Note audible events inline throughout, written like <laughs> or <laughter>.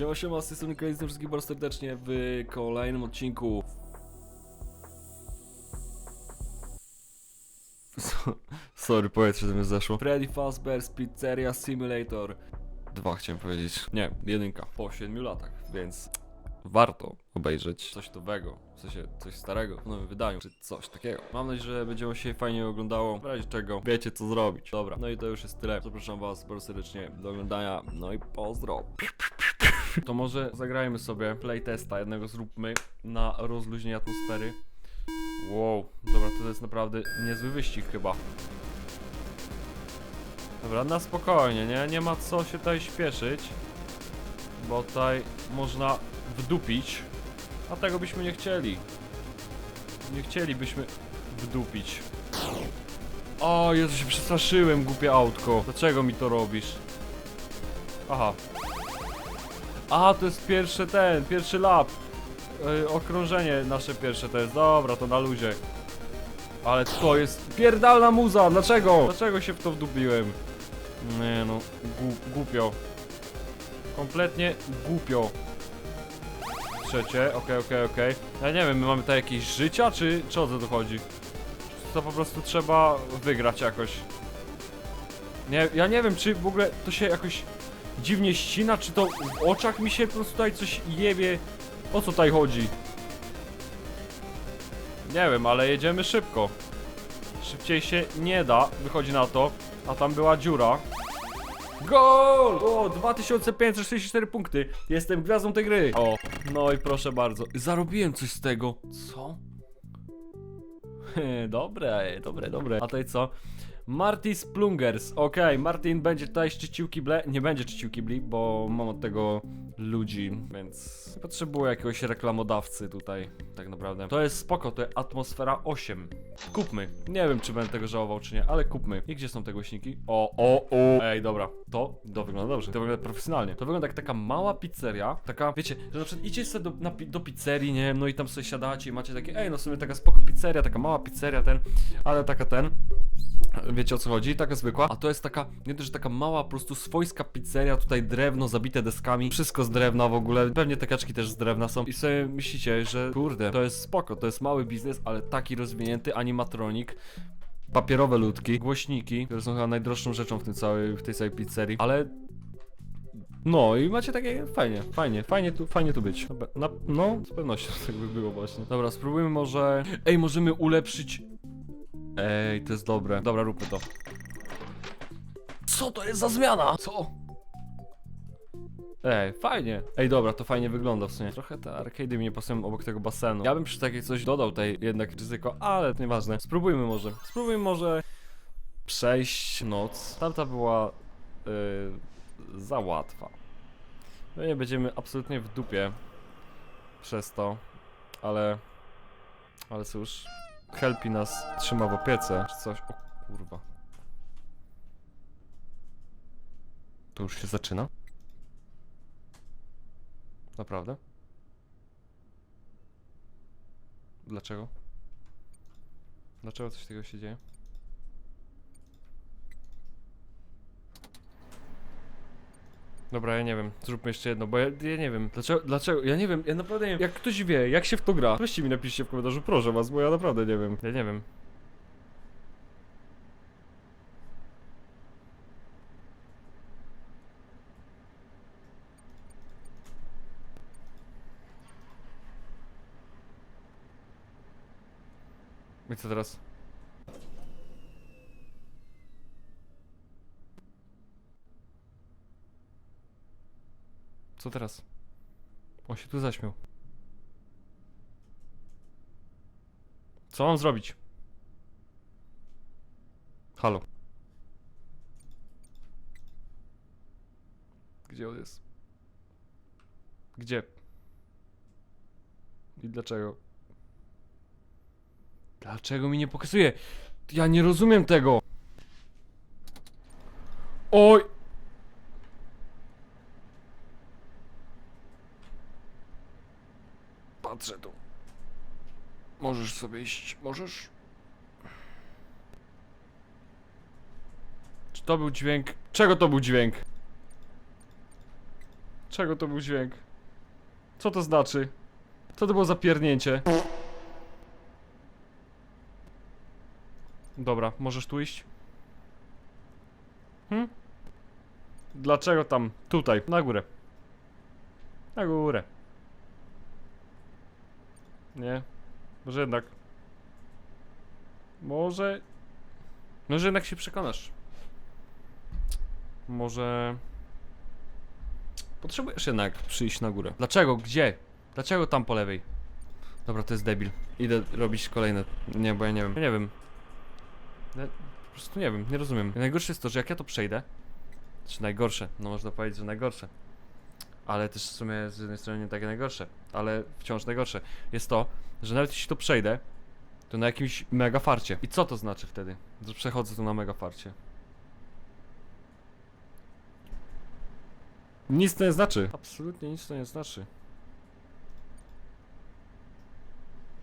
Siema, siema, z tej strony Kolejny, wszystkich bardzo serdecznie w kolejnym odcinku. So- Sorry, powietrze ze mnie zeszło. Freddy Fazbear's Pizzeria Simulator 2 chciałem powiedzieć. Nie, jedynka. Po 7 latach, więc warto obejrzeć coś nowego, w sensie coś starego w nowym wydaniu, czy coś takiego. Mam nadzieję, że będzie się fajnie oglądało, w razie czego wiecie co zrobić. Dobra, no i to już jest tyle. Zapraszam was bardzo serdecznie do oglądania, no i pozdro. To może zagrajmy sobie playtesta, jednego zróbmy na rozluźnienie atmosfery. Wow, dobra, to jest naprawdę niezły wyścig chyba. Dobra, na spokojnie, nie? Nie ma co się tutaj śpieszyć. Bo tutaj można wdupić. A tego byśmy nie chcieli. Nie chcielibyśmy wdupić. O, Jezu, się przestraszyłem, głupie autko. Dlaczego mi to robisz? Aha. A, to jest pierwszy ten, pierwszy lap. Yy, okrążenie nasze pierwsze to jest. Dobra, to na luzie. Ale to jest pierdalna muza, dlaczego? Dlaczego się w to wdupiłem? Nie no, głup, głupio. Kompletnie głupio. Trzecie, okej, okej, okej. Ja nie wiem, my mamy tutaj jakieś życia, czy, czy o co tu chodzi? To po prostu trzeba wygrać jakoś? Nie, ja nie wiem, czy w ogóle to się jakoś dziwnie ścina, czy to w oczach mi się po prostu tutaj coś jebie. O co tutaj chodzi? Nie wiem, ale jedziemy szybko. Szybciej się nie da, wychodzi na to. A tam była dziura. Gol! O, 2544 punkty. Jestem gwiazdą tej gry. O, no i proszę bardzo. Zarobiłem coś z tego. Co? <laughs> dobre, dobre, dobre. A tutaj co? Martis Plungers. Okej, Martin będzie tutaj szczycił kible. Nie będzie czyścił kibli, bo mam od tego ludzi, więc potrzebuję jakiegoś reklamodawcy tutaj, tak naprawdę. To jest spoko, to jest atmosfera 8. Kupmy. Nie wiem, czy będę tego żałował, czy nie, ale kupmy. I gdzie są te głośniki? O, o, o. Ej, dobra. To, to wygląda dobrze. To wygląda profesjonalnie. To wygląda jak taka mała pizzeria. Taka, wiecie, że na przykład idziecie sobie do, na, pi- do pizzerii, nie no i tam sobie siadacie i macie takie, ej, no w sumie taka spoko pizzeria, taka mała pizzeria, ten, ale taka ten. Wiecie o co chodzi? Taka zwykła. A to jest taka, nie że taka mała, po prostu swojska pizzeria, tutaj drewno zabite deskami, wszystko z drewna w ogóle, pewnie te kaczki też z drewna są. I sobie myślicie, że kurde, to jest spoko, to jest mały biznes, ale taki rozwinięty animatronik. Papierowe ludki, głośniki, które są chyba najdroższą rzeczą w tym całej, w tej całej pizzerii, ale no i macie takie fajnie, fajnie, fajnie tu, fajnie tu być. Na, no, z pewnością tak by było właśnie. Dobra, spróbujmy może... Ej, możemy ulepszyć... Ej, to jest dobre. Dobra, róbmy to. Co to jest za zmiana? Co? Ej, fajnie. Ej, dobra, to fajnie wygląda w sumie. Trochę te arcade mi nie pasują obok tego basenu. Ja bym przy takie coś dodał tutaj jednak ryzyko, ale to nieważne. Spróbujmy może. Spróbujmy może przejść noc. Tamta była yy, za łatwa. My nie będziemy absolutnie w dupie przez to, ale ale cóż, Helpi nas trzyma w opiece, czy coś. O kurwa. To już się zaczyna? Naprawdę? Dlaczego? Dlaczego coś takiego się dzieje? Dobra, ja nie wiem. Zróbmy jeszcze jedno, bo ja, ja nie wiem. Dlaczego, dlaczego? Ja nie wiem, ja naprawdę nie wiem. Jak ktoś wie, jak się w to gra, weźcie mi napiszcie w komentarzu, proszę was, bo ja naprawdę nie wiem. Ja nie wiem. I co teraz? Co teraz? On się tu zaśmiał. Co mam zrobić? Halo. Gdzie on jest? Gdzie? I dlaczego? Dlaczego mi nie pokazuje? Ja nie rozumiem tego. Oj! Tu. Możesz sobie iść, możesz? Czy to był dźwięk? Czego to był dźwięk? Czego to był dźwięk? Co to znaczy? Co to było za piernięcie? Dobra, możesz tu iść? Hm? Dlaczego tam? Tutaj, na górę. Na górę. Nie. Może jednak. Może. Może jednak się przekonasz. Może. Potrzebujesz jednak przyjść na górę. Dlaczego? Gdzie? Dlaczego tam po lewej? Dobra, to jest debil. Idę robić kolejne. Nie, bo ja nie wiem. Ja nie wiem. Ja po prostu nie wiem, nie rozumiem. Najgorsze jest to, że jak ja to przejdę. Czy najgorsze? No można powiedzieć, że najgorsze. Ale też w sumie z jednej strony nie takie najgorsze, ale wciąż najgorsze. Jest to, że nawet jeśli to przejdę, to na jakimś mega farcie. I co to znaczy wtedy? Że przechodzę tu na mega farcie. Nic to nie znaczy. Absolutnie nic to nie znaczy.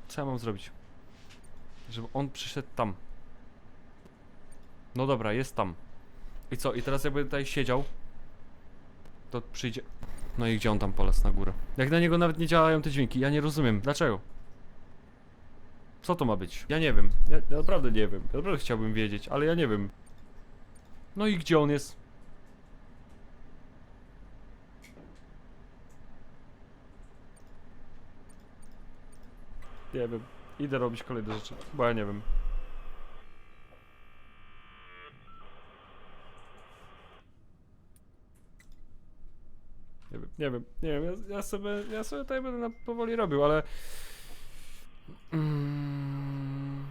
Co ja mam zrobić? Żeby on przyszedł tam. No dobra, jest tam. I co? I teraz jakby tutaj siedział, to przyjdzie... No i gdzie on tam polec na górę? Jak na niego nawet nie działają te dźwięki, ja nie rozumiem. Dlaczego? Co to ma być? Ja nie wiem. Ja, ja naprawdę nie wiem. Ja naprawdę chciałbym wiedzieć, ale ja nie wiem. No i gdzie on jest? Nie wiem. Idę robić kolejne rzeczy, bo ja nie wiem. Nie wiem, nie wiem, ja, ja sobie, ja sobie tutaj będę na powoli robił, ale... Mm,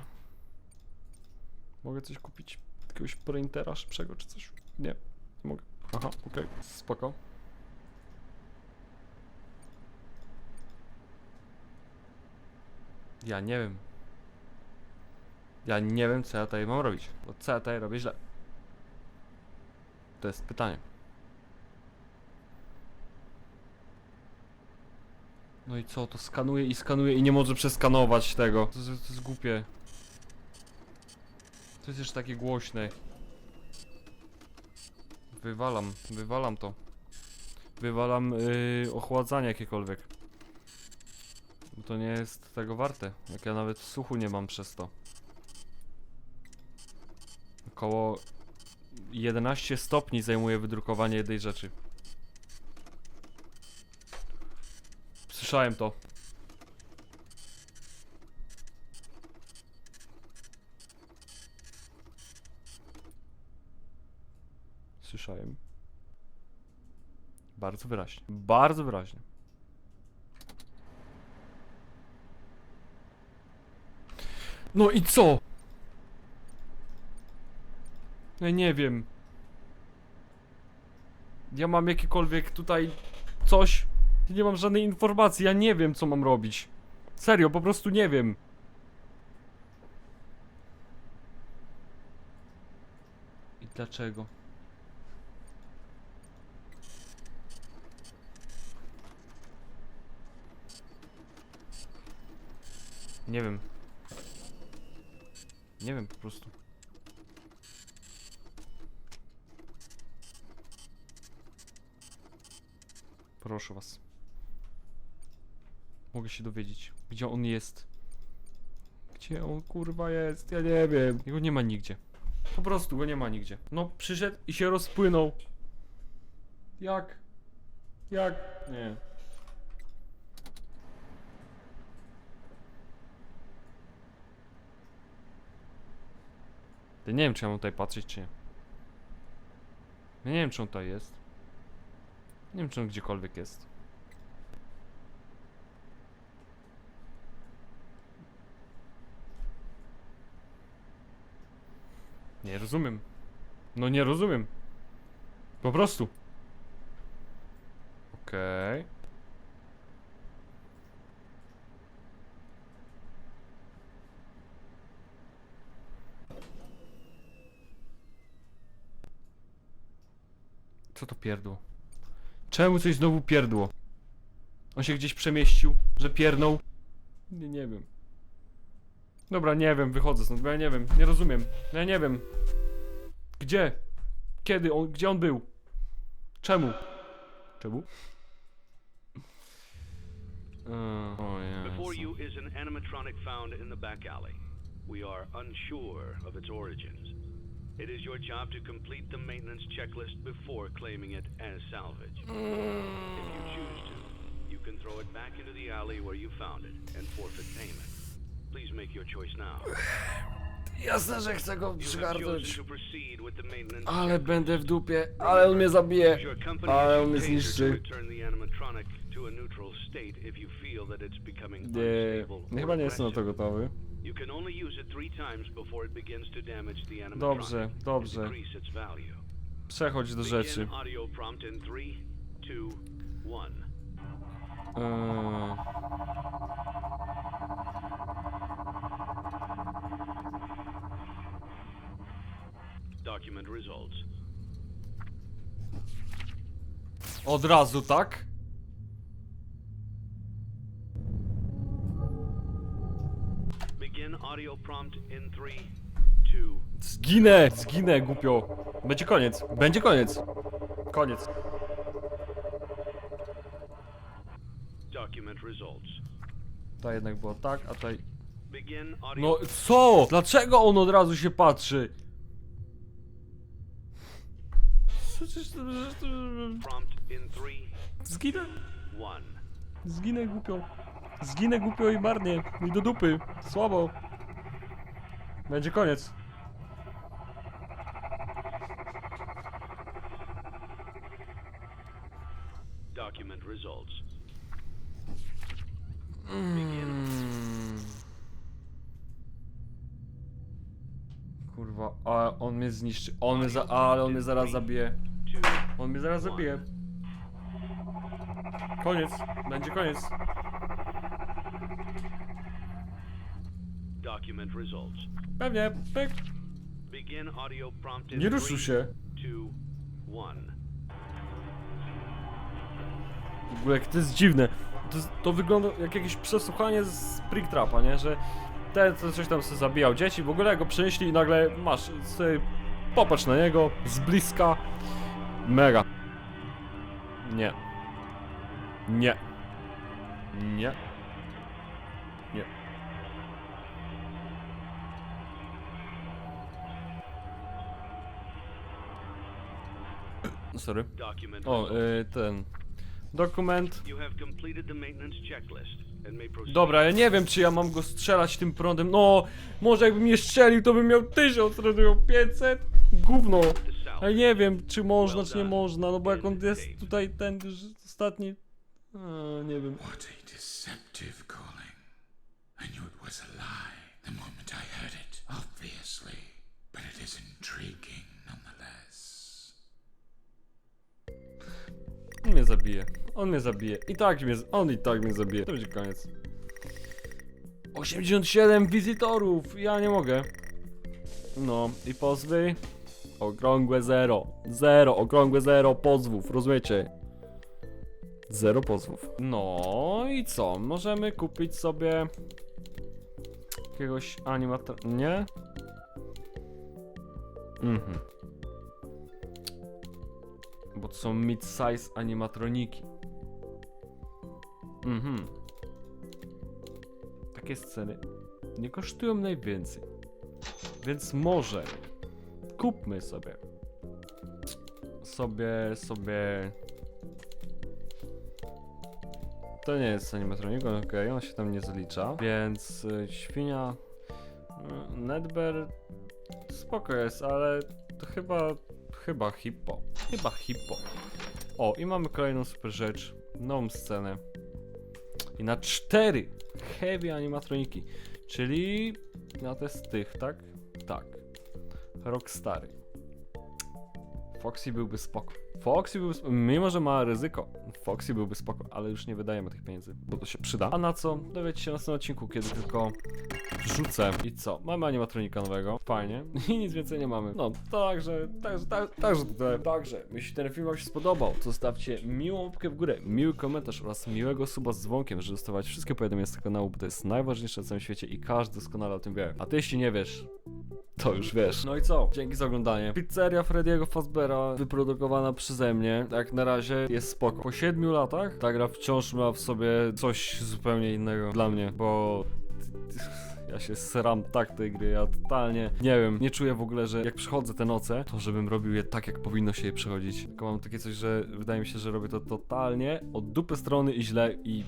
mogę coś kupić? Jakiegoś printera szybszego czy coś? Nie, nie mogę. Aha, okej, spoko. Ja nie wiem. Ja nie wiem, co ja tutaj mam robić. Bo co ja tutaj robię źle? To jest pytanie. No i co, to skanuje i skanuje i nie może przeskanować tego. To, jest- to jest głupie. To jest jeszcze takie głośne. Wywalam, wywalam to. Wywalam yy, ochładzanie jakiekolwiek. Bo to nie jest tego warte. Jak ja nawet słuchu nie mam przez to. Około 11 stopni zajmuje wydrukowanie jednej rzeczy. Słyszałem to. Słyszałem. Bardzo wyraźnie. Bardzo wyraźnie. No i co? Ja nie wiem. Ja mam jakiekolwiek tutaj coś. Nie mam żadnej informacji, ja nie wiem co mam robić. Serio, po prostu nie wiem. I dlaczego? Nie wiem. Nie wiem po prostu. Proszę was. Mogę się dowiedzieć, gdzie on jest. Gdzie on kurwa jest? Ja nie wiem. Jego nie ma nigdzie. Po prostu go nie ma nigdzie. No, przyszedł i się rozpłynął. Jak? Jak? Nie. Ja nie wiem, czy ja mam tutaj patrzeć, czy nie. Ja nie wiem, czy on tutaj jest. Nie wiem, czy on gdziekolwiek jest. Nie rozumiem. No nie rozumiem. Po prostu. Okej. Co to pierdło? Czemu coś znowu pierdło? On się gdzieś przemieścił, że piernął? Nie, nie wiem. Dobra, nie wiem, wychodzę stąd, bo ja nie wiem, nie rozumiem. Ja nie wiem. Gdzie? Kiedy on, gdzie on był? Czemu? Czemu? Mm, o Before Jezu. you is an animatronic found in the back alley. We are unsure of its origins. It is your job to complete the maintenance checklist before claiming it as salvage. If you choose to, you can throw it back into the alley where you found it and forfeit payment. Please make your choice now. Jasne, że chcę go przygarnąć. Ale będę w dupie, ale on mnie zabije. Ale on mnie zniszczy. Nie, chyba nie jestem na to gotowy. You can only use it three Document results. Od razu, tak? Begin audio prompt in three, two, Zginę! Zginę, głupio. Będzie koniec. Będzie koniec. Koniec. document results. To jednak było tak, a tutaj... Begin audio No co? Dlaczego on od razu się patrzy? Przecież... Zginę. Zginę głupio. Zginę głupio i marnie. I do dupy. Słabo. Będzie koniec. Mnie zniszczy. On mnie za... Ale on mnie zaraz zabije. On mnie zaraz zabije. Koniec. Będzie koniec. document results. Pewnie. Pyk. Begin audio prompt in Nie ruszył się. two, one. W ogóle jak to jest dziwne. To, jest- to wygląda jak jakieś przesłuchanie z Springtrapa, nie? Że ten co coś tam sobie zabijał dzieci, w ogóle go przenieśli i nagle masz, sobie popatrz na niego z bliska. Mega. Nie. Nie. Nie. Nie. Sorry. O, y, ten. Dokument. You have completed the maintenance checklist. Dobra, ja nie wiem, czy ja mam go strzelać tym prądem. No, może jakbym mnie strzelił, to bym miał 1000, to miał 500. Gówno. salvage. nie wiem, czy można, czy nie można, no bo jak on jest tutaj ten ostatni. A, nie wiem. What a deceptive On mnie zabije. I tak mnie, on i tak mnie zabije. To będzie koniec. 87 wizytorów! Ja nie mogę. No, i pozwy? Okrągłe zero. Zero, okrągłe zero pozwów, rozumiecie? Zero pozwów. No i co? Możemy kupić sobie jakiegoś animatora. Nie? Mhm. Bo to są mid-size animatroniki. Mhm. Takie sceny nie kosztują najwięcej. Więc może kupmy sobie sobie, sobie to nie jest animatronik, okej, on się tam nie zalicza, więc y, świnia y, Nedber spoko jest, ale to chyba chyba hippo, chyba hippo. O, i mamy kolejną super rzecz, nową scenę. I na cztery heavy animatroniki, czyli na te z tych, tak? Tak. Rockstary. Foxy byłby spoko. Foxy byłby spoko. Mimo, że ma ryzyko. Foxy byłby spoko, ale już nie wydajemy tych pieniędzy, bo to się przyda. A na co? Dowiecie się na następnym odcinku, kiedy tylko wrzucę. I co? Mamy animatronika nowego. Fajnie. <laughs> I nic więcej nie mamy. No, także, także, tak- także. Także, jeśli ten film wam się spodobał, to zostawcie miłą łapkę w górę, miły komentarz oraz miłego suba z dzwonkiem, żeby dostawać wszystkie powiadomienia z tego kanału, bo to jest najważniejsze na całym świecie i każdy doskonale o tym wie. A ty jeśli nie wiesz, To już wiesz. No i co? Dzięki za oglądanie. Pizzeria Freddy'ego Fazbera, wyprodukowana przeze mnie, jak na razie jest spoko. Po 7 latach ta gra wciąż ma w sobie coś zupełnie innego dla mnie, bo... Ja się sram tak tej gry, ja totalnie nie wiem, nie czuję w ogóle, że jak przychodzę te noce, to żebym robił je tak, jak powinno się je przechodzić. Tylko mam takie coś, że wydaje mi się, że robię to totalnie od dupy strony i źle i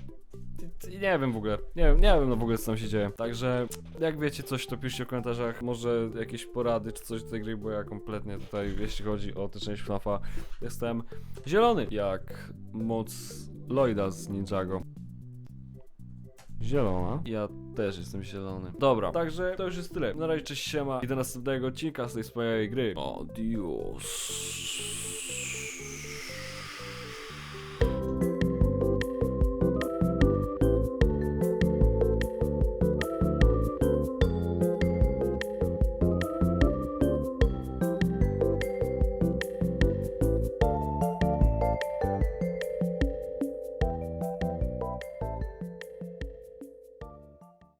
nie wiem w ogóle, nie wiem, nie wiem no w ogóle co tam się dzieje. Także jak wiecie coś, to piszcie w komentarzach, może jakieś porady czy coś do tej gry, bo ja kompletnie tutaj, jeśli chodzi o tę część FNAFa, jestem zielony, jak moc Lloyda z Ninjago. Zielona. Ja też jestem zielony. Dobra, także to już jest tyle. Na razie cześć siema i do następnego odcinka z tej wspaniałej gry. Adios.